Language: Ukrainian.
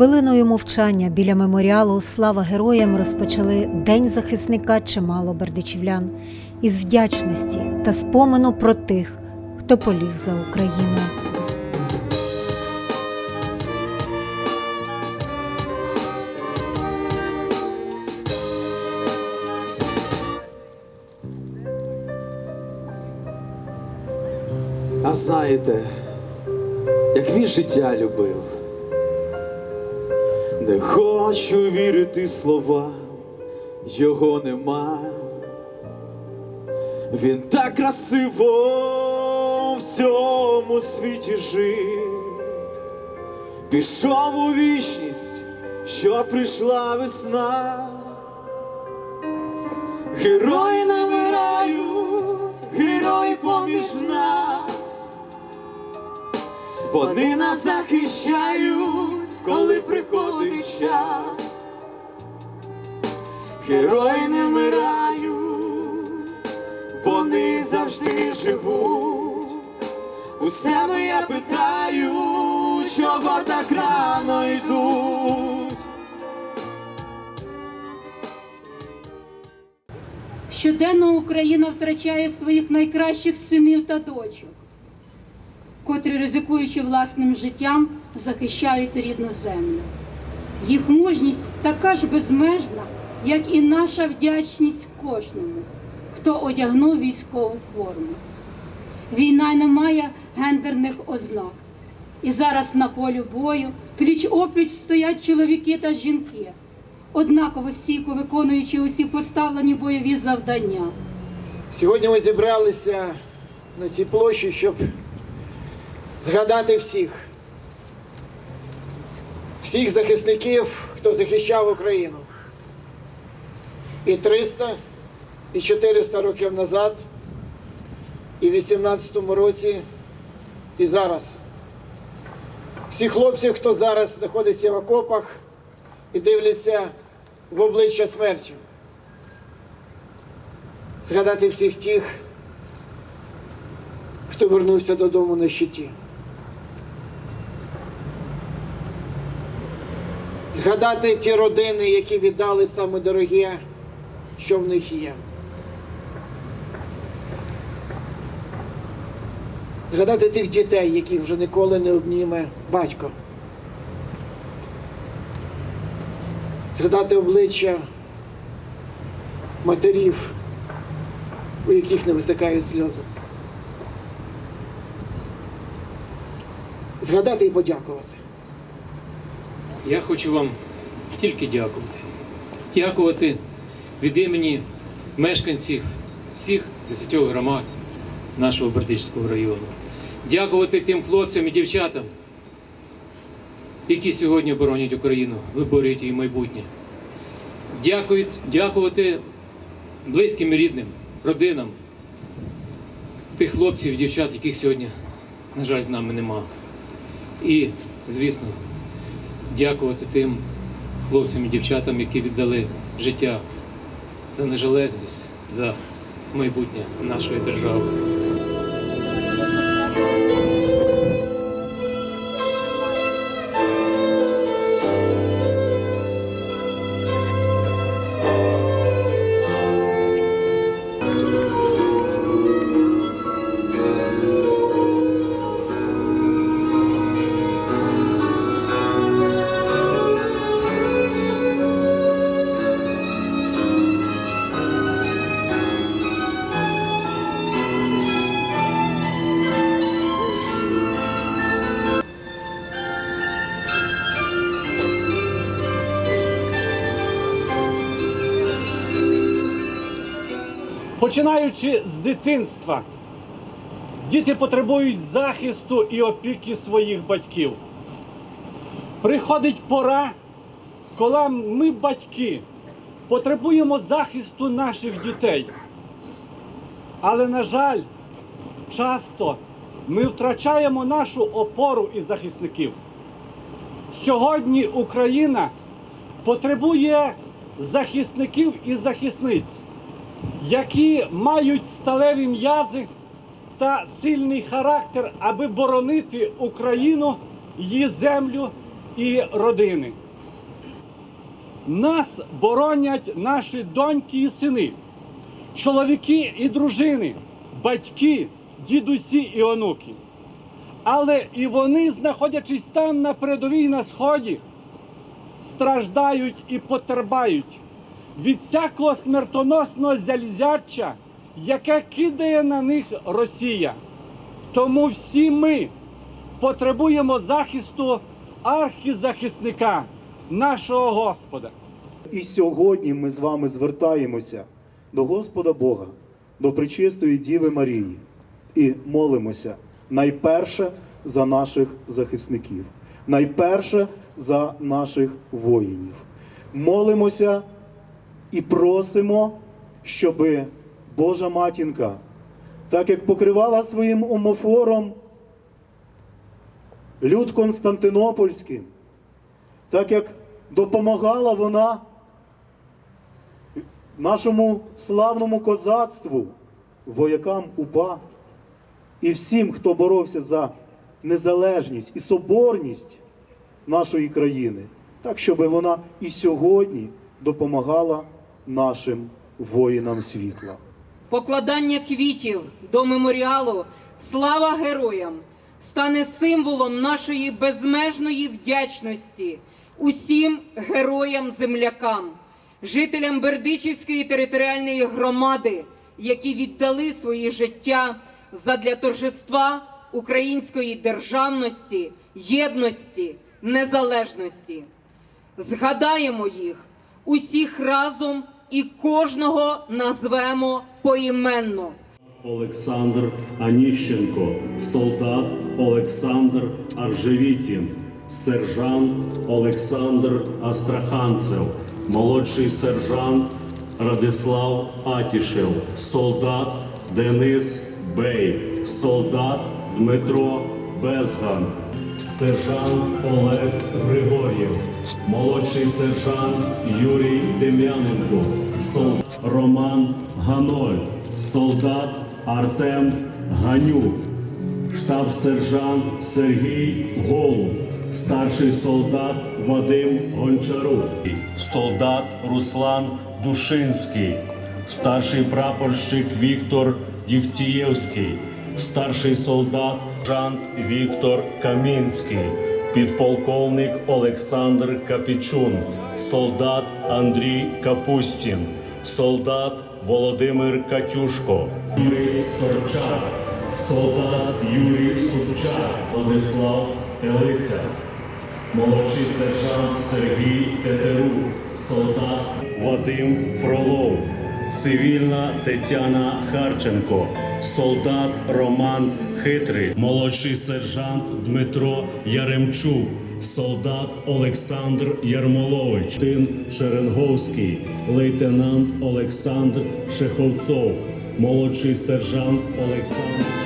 Хвилиною мовчання біля меморіалу Слава героям розпочали День захисника чимало бердичівлян із вдячності та спомену про тих, хто поліг за Україну. А знаєте, як він життя любив, не хочу вірити словам, його нема. Він так красиво в цьому світі жив, пішов у вічність, що прийшла весна. Герої намирають, герої поміж нас. Вони нас захищають, час. Герої не вмирають, вони завжди живуть. У себе я питаю, чого так рано йдуть. Щоденно Україна втрачає своїх найкращих синів та дочок, котрі, ризикуючи власним життям, захищають рідну землю. Їх мужність така ж безмежна, як і наша вдячність кожному, хто одягнув військову форму. Війна не має гендерних ознак. І зараз на полі бою пліч опліч стоять чоловіки та жінки, однаково стійко виконуючи усі поставлені бойові завдання. Сьогодні ми зібралися на цій площі, щоб згадати всіх, всіх захисників, хто захищав Україну. І 300, і 400 років назад, і в 18-му році, і зараз. Всі хлопці, хто зараз знаходиться в окопах і дивляться в обличчя смертю згадати всіх тих, хто вернувся додому на щиті. Згадати ті родини, які віддали саме дороге, що в них є. Згадати тих дітей, яких вже ніколи не обніме батько. Згадати обличчя матерів, у яких не висикають сльози. Згадати і подякувати. Я хочу вам тільки дякувати. Дякувати від імені мешканців всіх 10 громад нашого Бердичського району. Дякувати тим хлопцям і дівчатам, які сьогодні боронять Україну, виборюють її майбутнє. Дякують, дякувати близьким і рідним, родинам тих хлопців і дівчат, яких сьогодні, на жаль, з нами нема. І, звісно, дякувати тим хлопцям і дівчатам, які віддали життя за нежелезність, за майбутнє нашої держави. Починаючи з дитинства, діти потребують захисту і опіки своїх батьків. Приходить пора, коли ми, батьки, потребуємо захисту наших дітей. Але, на жаль, часто ми втрачаємо нашу опору і захисників. Сьогодні Україна потребує захисників і захисниць які мають сталеві м'язи та сильний характер, аби боронити Україну, її землю і родини. Нас боронять наші доньки і сини, чоловіки і дружини, батьки, дідусі і онуки. Але і вони, знаходячись там на передовій на сході, страждають і потерпають від всякого смертоносного залізяча, яке кидає на них Росія. Тому всі ми потребуємо захисту архізахисника, нашого Господа. І сьогодні ми з вами звертаємося до Господа Бога, до Пречистої Діви Марії і молимося найперше за наших захисників, найперше за наших воїнів. Молимося і просимо, щоб Божа матінка, так як покривала своїм омофором люд Константинопольський, так як допомагала вона нашому славному козацтву, воякам УПА і всім, хто боровся за незалежність і соборність нашої країни, так щоб вона і сьогодні допомагала нашим воїнам світла. Покладання квітів до меморіалу Слава героям стане символом нашої безмежної вдячності усім героям-землякам, жителям Бердичівської територіальної громади, які віддали свої життя задля торжества української державності, єдності, незалежності. Згадаємо їх усіх разом і кожного назвемо поіменно. Олександр Аніщенко, солдат Олександр Аржевітін, сержант Олександр Астраханцев, молодший сержант Радислав Атішев, солдат Денис Бей, солдат Дмитро Безган, сержант Олег Григор'єв, молодший сержант Юрій Дем'яненко, солдат Роман Ганоль, солдат Артем Ганюк, штаб-сержант Сергій Голуб, старший солдат Вадим Гончарук, солдат Руслан Душинський, старший прапорщик Віктор Дігтієвський, старший солдат Жант Віктор Камінський, підполковник Олександр Капічун, солдат Андрій Капустін, солдат Володимир Катюшко, Юрій Сорчак, солдат Юрій Субчак, Владислав Телиця, молодший сержант Сергій Тетерук, солдат Вадим Фролов, цивільна Тетяна Харченко, солдат Роман Хитрий, молодший сержант Дмитро Яремчук, солдат Олександр Ярмолович, Тин Шеренговський, лейтенант Олександр Шеховцов, молодший сержант Олександр